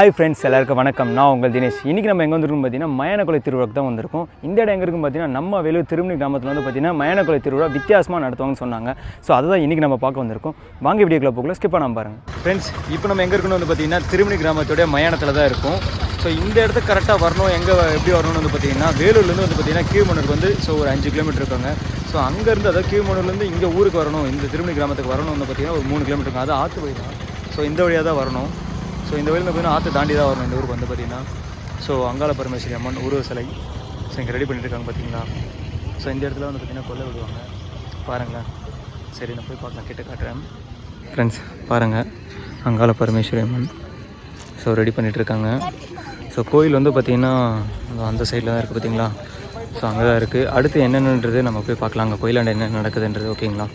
Hi friends எல்லாருக்கும் வணக்கம். நான் உங்கள் தினேஷ். இன்றைக்கி நம்ம எங்கே வந்திருக்கோம் பார்த்தீங்கன்னா மயானக்குலை திருவிழாக்கு தான் வந்திருக்கோம். இந்த இடம் எங்கே இருக்கும் பார்த்தீங்கன்னா நம்ம வேலூர் திருமணி கிராமத்தில் வந்து பார்த்தீங்கன்னா மயானக்குலை திருவிழா வித்தியாசமாக நடத்துவாங்கன்னு சொன்னாங்க. ஸோ அதை தான் இன்றைக்கி நம்ம பார்க்க வந்திருக்கோம். வாங்க வீடியோக்குள்ள போகல ஸ்கிப் பண்ணாமல் பாருங்கள் ஃப்ரெண்ட்ஸ் இப்போ நம்ம எங்கே இருக்கணும்னு வந்து பார்த்தீங்கன்னா திருமணி கிராமத்தோட மயானத்தில் தான் இருக்கும். ஸோ இந்த இடத்துக்கு கரெக்டாக வரணும் எங்கே எப்படி வரணும்னு வந்து பார்த்தீங்கன்னா வேலூர்லேருந்து வந்து பார்த்தீங்கன்னா கீழ்மணூருக்கு வந்து ஸோ ஒரு அஞ்சு கிலோமீட்டர் இருக்காங்க. ஸோ அங்கேருந்து அதாவது கீழ்மனூர்லேருந்து இங்கே ஊருக்கு வரணும் இந்த திருமணி கிராமத்துக்கு வரணும் வந்து பார்த்தீங்கன்னா ஒரு மூணு கிலோமீட்டர் இருக்கும். அது ஆற்று வழி தான் ஸோ இந்த வழியாக தான் வரணும். ஸோ இந்த வழியில் பார்த்தீங்கன்னா ஆற்று தாண்டி தான் வரணும். இந்த ஊருக்கு வந்து பார்த்தீங்கன்னா ஸோ அங்காள பரமேஸ்வரி அம்மன் உருவ சிலை. ஸோ இங்கே ரெடி பண்ணிட்டு இருக்காங்க பார்த்தீங்களா ஸோ இந்த இடத்துல வந்து பார்த்தீங்கன்னா கொல்லை விடுவாங்க. பாருங்களேன் சரி நான் போய் பார்க்கலாம். கிட்ட காட்டுறேன். ஃப்ரெண்ட்ஸ் பாருங்கள் அங்காள பரமேஸ்வரி அம்மன். ஸோ ரெடி பண்ணிகிட்ருக்காங்க இருக்காங்க ஸோ கோயில் வந்து பார்த்திங்கன்னா அந்த சைடில் தான் இருக்குது பார்த்தீங்களா ஸோ அங்கே தான் இருக்குது அடுத்து என்னென்னன்றது நம்ம போய் பார்க்கலாம். அங்கே கோயிலாண்ட என்ன நடக்குதுன்றது ஓகேங்களா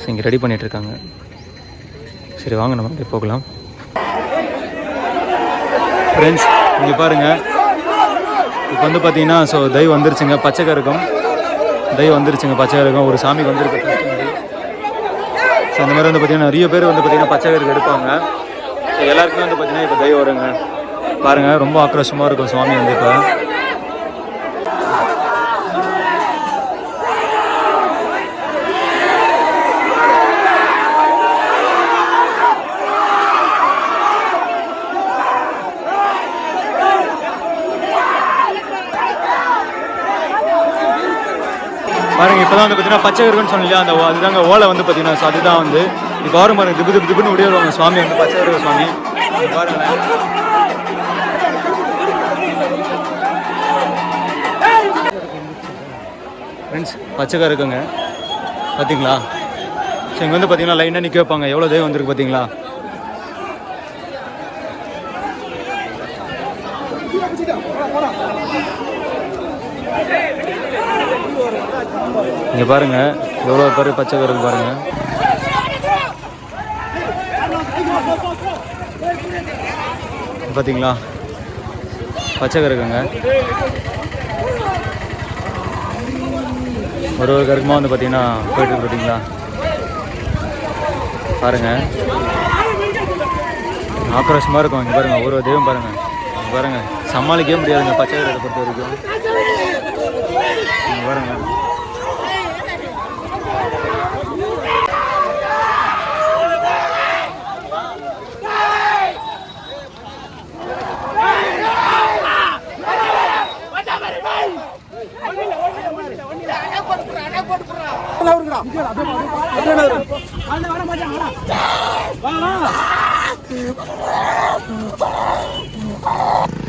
ஸோ இங்கே ரெடி பண்ணிகிட்ருக்காங்க இருக்காங்க சரி வாங்க நம்ம அப்படியே போகலாம். ஃப்ரெண்ட்ஸ் இங்கே பாருங்கள் இப்போ வந்து பார்த்தீங்கன்னா ஸோ தெய்வம் வந்துருச்சுங்க பச்சை கருக்கம் தெய்வம் வந்துருச்சுங்க பச்சை கருக்கம் ஒரு சாமிக்கு வந்துருக்கு. ஸோ அந்த மாதிரி வந்து பார்த்தீங்கன்னா நிறைய பேர் வந்து பார்த்தீங்கன்னா பச்சை கருக்கு எடுப்பாங்க. ஸோ எல்லாருக்குமே வந்து பார்த்தீங்கன்னா இப்போ தெய்வம் வருங்க. பாருங்கள் ரொம்ப ஆக்ரோஷமாக இருக்கும் சுவாமி வந்து இப்போ. பாருங்க இப்போ தான் வந்து பார்த்தீங்கன்னா பச்சை கருக்குன்னு சொன்னீங்க அந்த ஓ- அதுதாங்க ஓலை வந்து பார்த்தீங்கன்னா ஸோ அதுதான் வந்து இப்போ வரும் பாருங்க திப்பு திப்பு திப்புன்னு வருவாங்க சுவாமி வந்து பச்சை கருவ சுவாமி பாருங்களேன். ஃப்ரெண்ட்ஸ் பச்சை இருக்குங்க. பார்த்தீங்களா ஸோ இங்கே வந்து பார்த்தீங்கன்னா லைனாக நிற்க வைப்பாங்க. எவ்வளோ தேவை வந்திருக்கு பார்த்தீங்களா இங்கே பாருங்க எவ்வளோ பேர் பச்சை கருக்கு பாருங்க. பார்த்தீங்களா பச்சை கருக்குங்க ஒரு ஒரு கருக்குமா வந்து பார்த்தீங்கன்னா போயிட்டு பார்த்தீங்களா பாருங்க. ஆக்ரோஷமாக இருக்கும். இங்கே பாருங்க ஒரு ஒரு தெய்வம் பாருங்க. பாருங்கள் பாருங்க சமாளிக்கவே முடியாதுங்க பச்சை கருக்கை பொறுத்த வரைக்கும். இங்க பாருங்க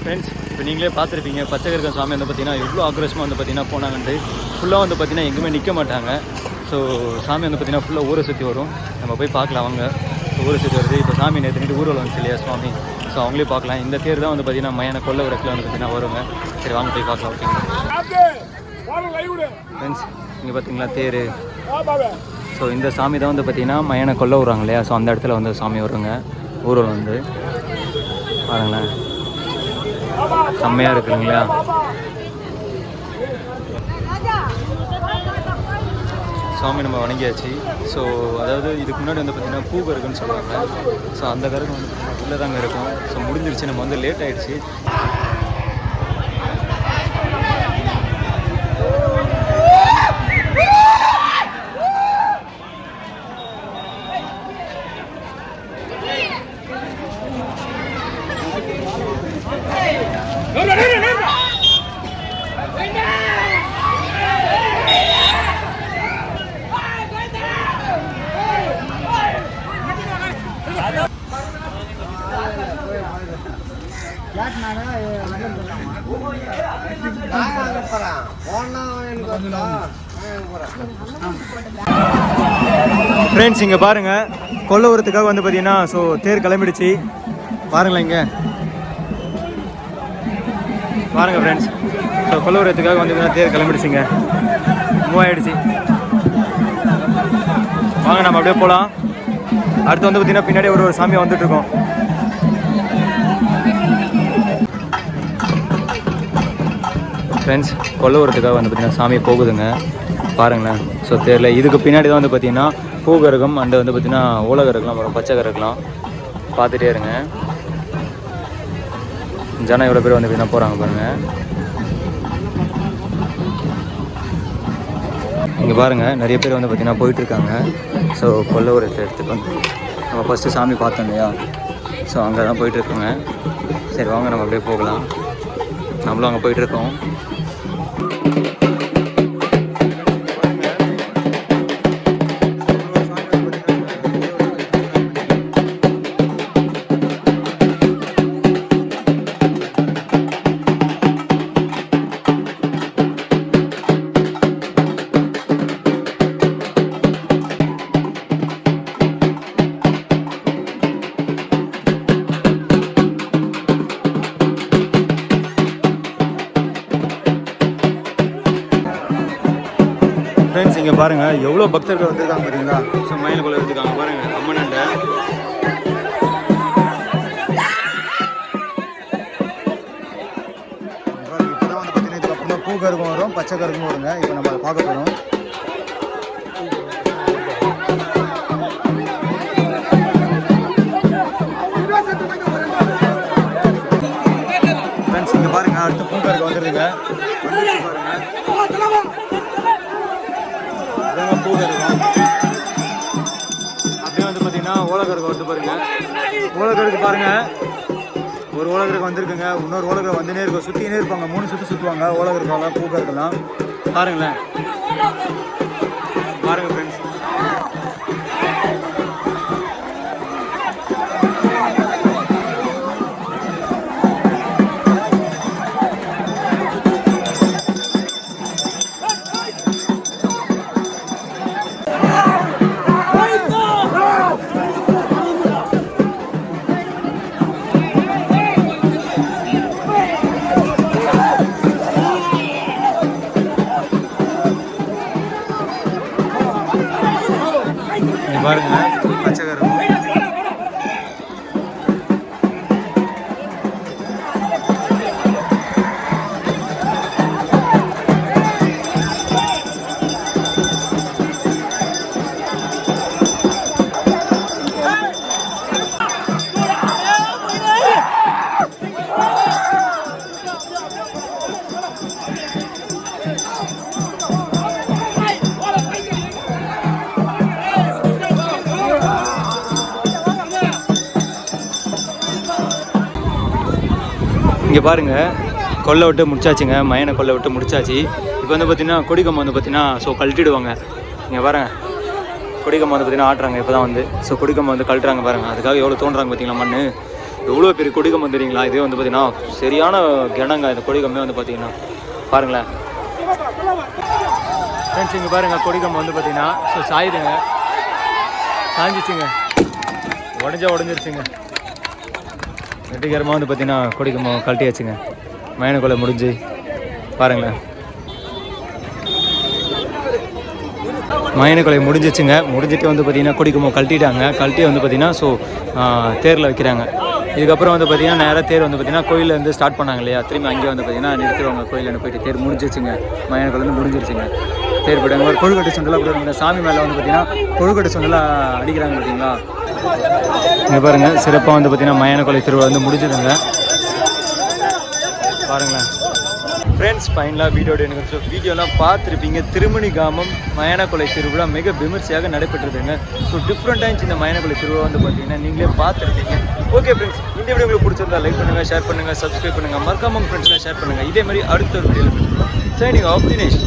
ஃப்ரெண்ட்ஸ் இப்போ நீங்களே பார்த்துருப்பீங்க பச்சை கருக்க சாமி வந்து பார்த்தீங்கன்னா எவ்வளோ ஆக்ரோஷமாக வந்து பார்த்தீங்கன்னா போனாங்கன்ட்டு. ஃபுல்லாக வந்து பார்த்தீங்கன்னா எங்கேயுமே நிற்க மாட்டாங்க. ஸோ சாமி வந்து பார்த்தீங்கன்னா ஃபுல்லாக ஊரை சுற்றி வரும். நம்ம போய் பார்க்கலாம் வாங்க. ஸோ ஊரை சுற்றி வருது. இப்போ சாமி நேற்று ஊர்வலம் வந்துச்சு இல்லையா சுவாமி? ஸோ அவங்களே பார்க்கலாம். இந்த தேர் தான் வந்து பார்த்தீங்கன்னா மயான கொல்ல விளக்கில் வந்து பார்த்தீங்கன்னா வருங்க. சரி வாங்க போய் பார்க்கலாம் ஓகேங்க ஃப்ரெண்ட்ஸ் இங்கே பார்த்தீங்களா தேர்? ஸோ இந்த சாமி தான் வந்து பார்த்தீங்கன்னா மயான கொல்ல வருவாங்க இல்லையா? ஸோ அந்த இடத்துல வந்து சாமி வருங்க. ஊர்வலம் வந்து. பாருங்களேன். செம்மையாக இருக்குங்களா சாமி நம்ம வணங்கியாச்சு. ஸோ அதாவது இதுக்கு முன்னாடி வந்து பார்த்திங்கன்னா பூ கருக்குன்னு சொல்லுவாங்க. ஸோ அந்த கருக்கு வந்து உள்ளே தாங்க இருக்கும். ஸோ முடிஞ்சிருச்சு. நம்ம வந்து லேட் ஆகிடுச்சு ஃப்ரெண்ட்ஸ் இங்கே பாருங்கள் கொல்லவரத்துக்காக வந்து பார்த்தீங்கன்னா ஸோ தேர் கிளம்பிடுச்சு. பாருங்களேன் இங்கே. பாருங்கள் ஃப்ரெண்ட்ஸ் ஸோ கொல்லூரத்துக்காக வந்து தேர் கிளம்பிடுச்சுங்க. மூவாயிடுச்சு வாங்க நம்ம அப்படியே போகலாம் அடுத்து வந்து பார்த்தீங்கன்னா பின்னாடி ஒரு ஒரு சாமி வந்துட்டுருக்கோம் ஃப்ரெண்ட்ஸ் கொல்லூரத்துக்காக வந்து பார்த்தீங்கன்னா சாமி போகுதுங்க. பாருங்களேன். ஸோ தெரியல இதுக்கு பின்னாடி தான் வந்து பார்த்திங்கன்னா பூகரகம் அண்டு வந்து பார்த்திங்கன்னா ஓலகரகலாம் வரும் பச்சை கரகலாம் பார்த்துட்டே இருங்க. ஜனம் எவ்வளோ பேர் வந்து பார்த்தீங்கன்னா போகிறாங்க பாருங்கள் இங்கே பாருங்கள் நிறைய பேர் வந்து பார்த்திங்கன்னா போயிட்டுருக்காங்க ஸோ கொல்லவரத்து இடத்துக்கு வந்து நம்ம ஃபஸ்ட்டு சாமி பார்த்தோம் இல்லையா? ஸோ அங்கே தான் போயிட்டுருக்கோங்க சரி வாங்க நம்ம அப்படியே போகலாம். நம்மளும் அங்கே போயிட்டுருக்கோம் ஃப்ரெண்ட்ஸ் இங்கே பாருங்கள் எவ்வளோ பக்தர்கள் வந்திருக்காங்க பார்த்தீங்களா ஸோ மயிலுக்குள்ளே இருக்காங்க பாருங்கள் அம்மனண்ட. இப்போ தான் பூ கருகும் வரும் பச்சை கருகும் வருங்க. இப்போ நம்ம அதை பார்க்க போகிறோம் ஃப்ரெண்ட்ஸ் இங்கே பாருங்கள் அடுத்து பூ கருகு வந்துருதுங்க பாருங்கள் பூ அப்படியே வந்து பார்த்தீங்கன்னா ஓலகருக்கு வந்து பாருங்க. ஓலகருக்கு பாருங்க ஒரு ஓலகருக்கு வந்திருக்குங்க இன்னொரு ஓலகர் வந்துனே இருக்கும் சுற்றினே இருப்பாங்க மூணு சுற்றி சுற்றுவாங்க ஓலகருக்கெல்லாம் பூக்கருக்கெல்லாம் பாருங்களேன் இங்கே பாருங்கள் கொல்லை விட்டு முடிச்சாச்சுங்க. மயனை கொல்லை விட்டு முடிச்சாச்சு. இப்போ வந்து பார்த்தீங்கன்னா கொடிக்கம்பம் வந்து பார்த்தீங்கன்னா ஸோ கழட்டிடுவாங்க. இங்கே பாருங்கள் கொடிக்கம்பம் வந்து பார்த்தீங்கன்னா ஆட்டுறாங்க. இப்போ தான் வந்து. ஸோ கொடிக்கம்பம் வந்து கழட்டுறாங்க பாருங்கள் அதுக்காக எவ்வளோ தோன்றாங்க பார்த்தீங்களா மண் எவ்வளோ பெரிய கொடிக்கம்பம் தெரியுங்களா? இதே வந்து பார்த்தீங்கன்னா சரியான கிணங்க இந்த கொடிக்கம்பே வந்து பார்த்தீங்கன்னா பாருங்களேன். ஃப்ரெண்ட்ஸ் இங்கே பாருங்கள் கொடிக்கம்பம் வந்து பார்த்திங்கன்னா ஸோ சாயுதுங்க. சாஞ்சிச்சுங்க. உடஞ்சா உடஞ்சிருச்சுங்க. வெற்றிகரமாக வந்து பார்த்தீங்கன்னா கொடிக்கம்பம் கழட்டியாச்சுங்க. மயனக்குள்ளே முடிஞ்சு பாருங்களேன். மயனக்குலை முடிஞ்சிச்சுங்க. முடிஞ்சிட்டு வந்து பார்த்தீங்கன்னா கொடிக்கம்பம் கழட்டிட்டாங்க. கழட்டி வந்து பார்த்தீங்கன்னா ஸோ தேரில் வைக்கிறாங்க. இதுக்கப்புறம் வந்து பார்த்தீங்கன்னா நேராக தேர் வந்து பார்த்தீங்கன்னா கோயிலேருந்து ஸ்டார்ட் பண்ணாங்க இல்லையா? திரும்பி அங்கேயே வந்து பார்த்தீங்கன்னா நிறுத்திடுவாங்க. கோயிலில் போயிட்டு தேர் முடிஞ்சிச்சுங்க மயனக்குலேருந்து முடிஞ்சிருச்சுங்க. தேர் போயிட்டாங்க ஒரு கொழுக்கட்டை சுண்டலாக கூட சாமி மேலே வந்து பார்த்திங்கன்னா கொழுக்கட்டை சுண்டலாக அடிக்கிறாங்க பார்த்தீங்களா இங்கே பாருங்கள் சிறப்பாக வந்து பார்த்தீங்கன்னா மயானக்கொலை திருவிழா வந்து முடிஞ்சதுங்க. பாருங்களேன். ஃப்ரெண்ட்ஸ் ஃபைனலாக வீடியோட எனக்கு வீடியோலாம் பார்த்துருப்பீங்க. திருமணி காமம் மயானக்கொலை திருவிழா மிக விமர்சையாக நடைபெற்றதுங்க ஸோ டிஃப்ரெண்ட் டைம்ஸ் இந்த மயானக்கொலை திருவிழா வந்து பார்த்தீங்கன்னா நீங்களே பார்த்துருப்பீங்க. ஓகே ஃப்ரெண்ட்ஸ் இந்த வீடியோ உங்களுக்கு பிடிச்சிருந்தா லைக் பண்ணுங்கள் ஷேர் பண்ணுங்கள் சப்ஸ்கிரைப் பண்ணுங்கள் மறக்காமல் ஃப்ரெண்ட்ஸ்லாம் ஷேர் பண்ணுங்கள் இதே மாதிரி அடுத்த ஒரு வீடியோவில் சரி நீங்கள் ஆஃப் தினேஷ்